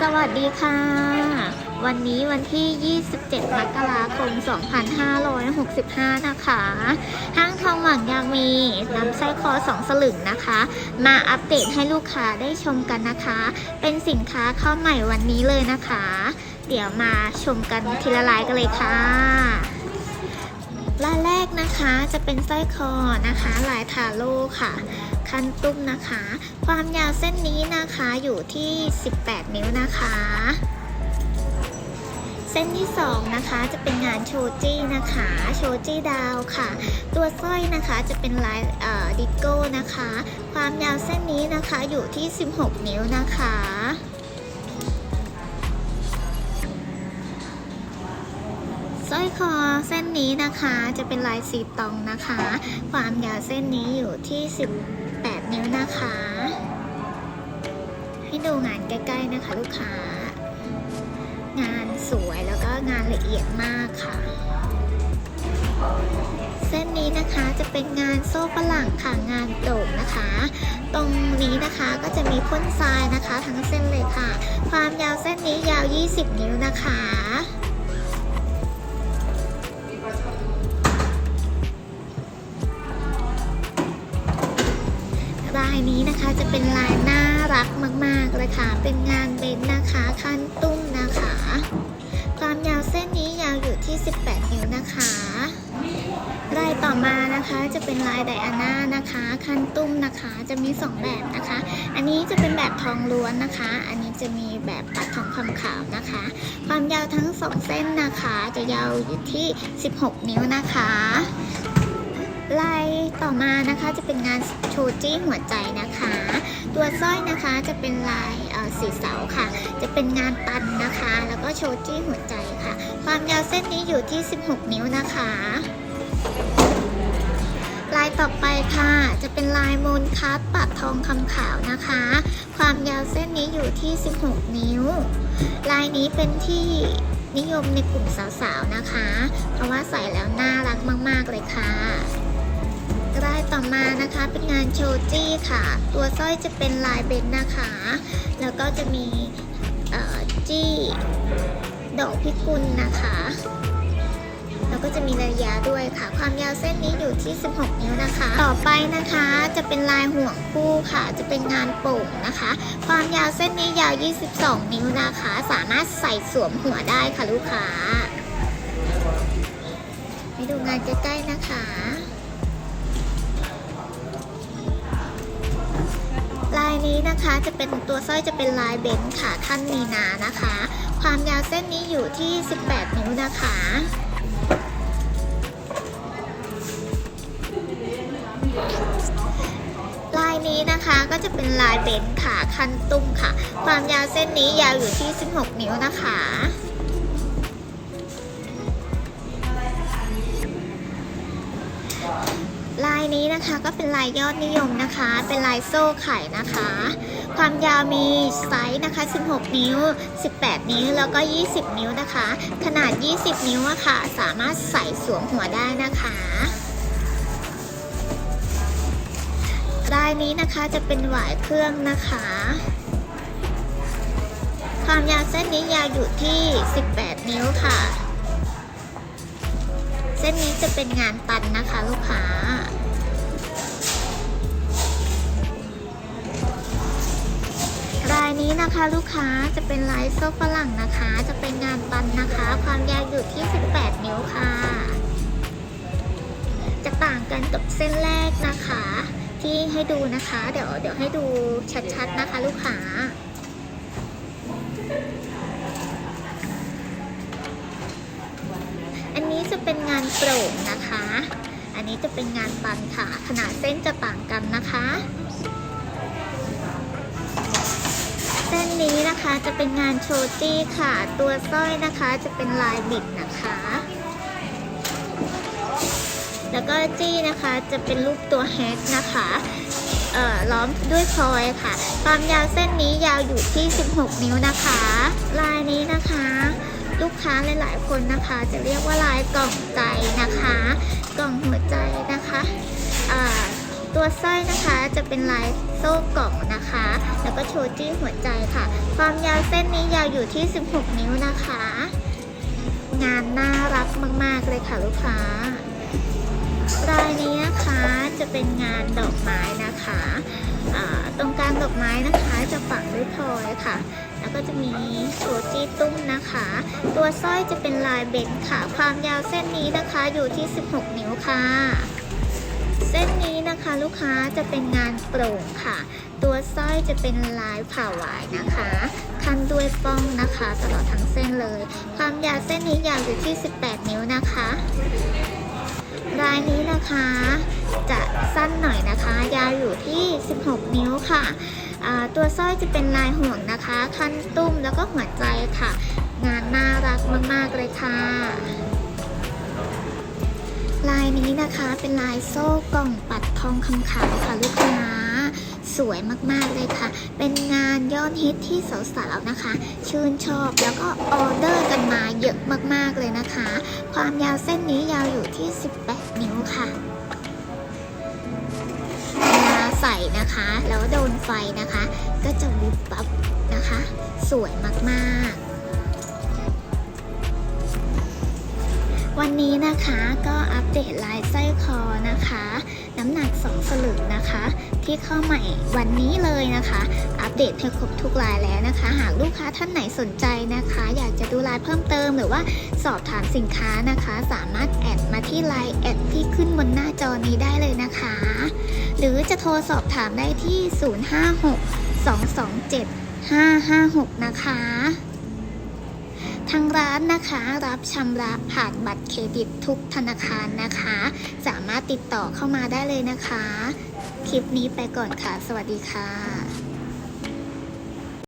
สวัสดีค่ะ วันนี้วันที่ 27 มกราคม 2565 นะคะ ห้างทองหวังยางมีนำไส้คอสองสลึงนะคะ มาอัปเดตให้ลูกค้าได้ชมกันนะคะ เป็นสินค้าเข้าใหม่วันนี้เลยนะคะ เดี๋ยวมาชมกันทีละลายกันเลยค่ะ ลายแรกนะคะจะเป็นสร้อยคอนะคะลายทาโร่ค่ะ คันตุ้มนะคะ ความยาวเส้นนี้นะคะอยู่ที่ 18 นิ้วนะคะ เส้นที่ 2 นะคะจะเป็นงานโชจี้นะคะ โชจี้ดาวค่ะ ตัวสร้อยนะคะจะเป็นลายดิโก้นะคะ ความยาวเส้นนี้นะคะอยู่ที่ 16 นิ้วนะคะ ร้อยคอเส้นนี้นะคะจะเป็นลายสีตองนะคะ ความยาวเส้นนี้อยู่ที่ 18 นิ้วนะคะ ให้ดูงานใกล้ ๆนะคะลูกค้า งานสวยแล้วก็งานละเอียดมากค่ะ เส้นนี้นะคะจะเป็นงานโซ่ฝรั่งค่ะงานโด่งนะคะ ตรงนี้นะคะก็จะมีพ่นทรายนะคะ ทั้งเส้นเลยค่ะ ความยาวเส้นนี้ยาว 20 นิ้วนะคะ จะเป็นลายน่ารักมากๆเลยค่ะ เป็นงานเบนซ์นะคะ คันตุ้มนะคะ ความยาวเส้นนี้ยาวอยู่ที่ 18 นิ้วนะคะลายต่อมานะคะจะเป็นลายไดอาน่านะคะ คันตุ้มนะคะจะมี 2 แบบนะคะ อันนี้จะเป็นแบบทองล้วนนะคะ อันนี้จะมีแบบปัดทองคำขาวนะคะ ความยาวทั้ง 2 เส้นนะคะ จะยาวอยู่ที่ 16 นิ้วนะคะลายต่อมานะคะจะเป็นงานโชจี้หัวใจนะคะ สร้อยนะคะจะเป็นลายสีเสาค่ะ จะเป็นงานตันนะคะ แล้วก็โชจี้หัวใจค่ะ ความยาวเส้นนี้อยู่ที่ 16 นิ้วนะคะ ลายต่อไปค่ะ จะเป็นลายมูลคัสปัดทองคำขาวนะคะ ความยาวเส้นนี้อยู่ที่ 16 นิ้ว ลายนี้เป็นที่นิยมในกลุ่มสาวๆนะคะ เพราะว่าใส่แล้วน่ารักมาก ๆ เลยค่ะ ต่อมานะคะเป็นงานโชจี้ค่ะ ตัวสร้อยจะเป็นลายเบนนะคะ แล้วก็จะมีจี้ดอกพิกุลนะคะ แล้วก็จะมีระยะด้วยค่ะ ความยาวเส้นนี้อยู่ที่ 16 นิ้วนะคะ ต่อไปนะคะจะเป็นลายห่วงคู่ค่ะ จะเป็นงานโป่งนะคะ ความยาวเส้นนี้ยาว 22 นิ้วนะคะ สามารถใส่สวมหัวได้ค่ะลูกค้าให้ดูงานใกล้ๆนะคะ นี้นะคะจะเป็นตัวสร้อยจะเป็นลายเบนซ์ค่ะท่านมีนานะคะ ความยาวเส้นนี้อยู่ที่ 18 นิ้วนะคะลายนี้นะคะก็จะเป็นลายเบนซ์ค่ะคันตุ้มค่ะ ความยาวเส้นนี้ยาวอยู่ที่ 16 นิ้วนะคะ ลายนี้นะคะก็เป็นลายยอดนิยมนะคะ เป็นลายโซ่ไข่นะคะ ความยาวมีไซส์นะคะ 16 นิ้ว 18 นิ้วแล้วก็ 20 นิ้วนะคะ ขนาด 20 นิ้วอะค่ะ สามารถใส่สวมหัวได้นะคะลายนี้นะคะจะเป็นหวายเครื่องนะคะ ความยาวเส้นนี้ยาวอยู่ที่ 18 นิ้วค่ะ ส้นนี้จะเป็นงานตันนะคะลูกค้าลายนี้นะคะลูกค้าจะเป็นลายโซ่ฝรั่งนะคะ จะเป็นงานตันนะคะ ความยาวอยู่ที่ 18 นิ้วค่ะ จะต่างกันกับเส้นแรกนะคะ ที่ให้ดูนะคะ เดี๋ยวเดี๋ยวให้ดูชัดๆนะคะลูกค้า อันนี้จะเป็นงานโปร่งนะคะ อันนี้จะเป็นงานตันค่ะ ขนาดเส้นจะต่างกันนะคะ เส้นนี้นะคะจะเป็นงานโชจี้ค่ะ ตัวสร้อยนะคะจะเป็นลายบิดนะคะ แล้วก็จี้นะคะจะเป็นรูปตัวแฮกนะคะเอ่อล้อมด้วยพลอยค่ะ ความยาวเส้นนี้ยาวอยู่ที่ 16 นิ้วนะคะ ลายนี้นะคะ ลูกค้าหลายๆ คนนะคะ จะเรียกว่าลายกล่องใจนะคะ กล่องหัวใจนะคะตัวสร้อยนะคะจะเป็นลายโซ่กล่องนะคะ แล้วก็โชจี้หัวใจค่ะ ความยาวเส้นนี้ยาวอยู่ที่ 16 นิ้วนะคะ งานน่ารักมาก ๆ เลยค่ะลูกค้ารายนี้นะคะจะเป็นงานดอกไม้นะคะ ตรงกลางดอกไม้นะคะจะปักด้วยพลอยค่ะ ก็จะมีโชจี้ตุ้มนะคะ ตัวสร้อยจะเป็นลายเบนค่ะ ความยาวเส้นนี้นะคะอยู่ที่ 16 นิ้วค่ะ เส้นนี้นะคะลูกค้าจะเป็นงานโปร่งค่ะ ตัวสร้อยจะเป็นลายผ่าหวายนะคะ คันด้วยป้องนะคะตลอดทั้งเส้นเลย ความยาวเส้นนี้ยาวอยู่ที่ 18 นิ้วนะคะรายนี้นะคะ จะสั้นหน่อยนะคะ ยาวอยู่ที่ 16 นิ้วค่ะ ตัวสร้อยจะเป็นลายห่วงนะคะ คันตุ้มแล้วก็หัวใจค่ะ งานน่ารักมากๆเลยค่ะ ลายนี้นะคะเป็นลายโซ่กล่องปัดทองคำขาวค่ะลูกค้าสวยมากๆเลยค่ะ เป็นงานยอดฮิตที่สาวๆนะคะ ชื่นชอบแล้วก็ออเดอร์กันมาเยอะมากๆเลยนะคะ ความยาวเส้นนี้ยาวอยู่ที่ 18 นะคะ แล้วโดนไฟนะคะ ก็จะวิบวับนะคะ สวยมากๆ วันนี้นะคะก็อัปเดตลายไส้คอนะคะ น้ำหนัก 2 สลึงนะคะ ที่เข้าใหม่วันนี้เลยนะคะ อัปเดตให้ครบทุกลายแล้วนะคะ หากลูกค้าท่านไหนสนใจนะคะ อยากจะดูลายเพิ่มเติมหรือว่าสอบถามสินค้านะคะ สามารถแอดมาที่ไลน์แอดที่ขึ้นบนหน้าจอนี้ได้เลยนะคะ หรือจะโทรสอบถามได้ที่ 056 227 556 นะคะ ทางร้านนะคะรับชำระผ่านบัตรเครดิตทุกธนาคารนะคะ สามารถติดต่อเข้ามาได้เลยนะคะ คลิปนี้ไปก่อนค่ะ สวัสดีค่ะ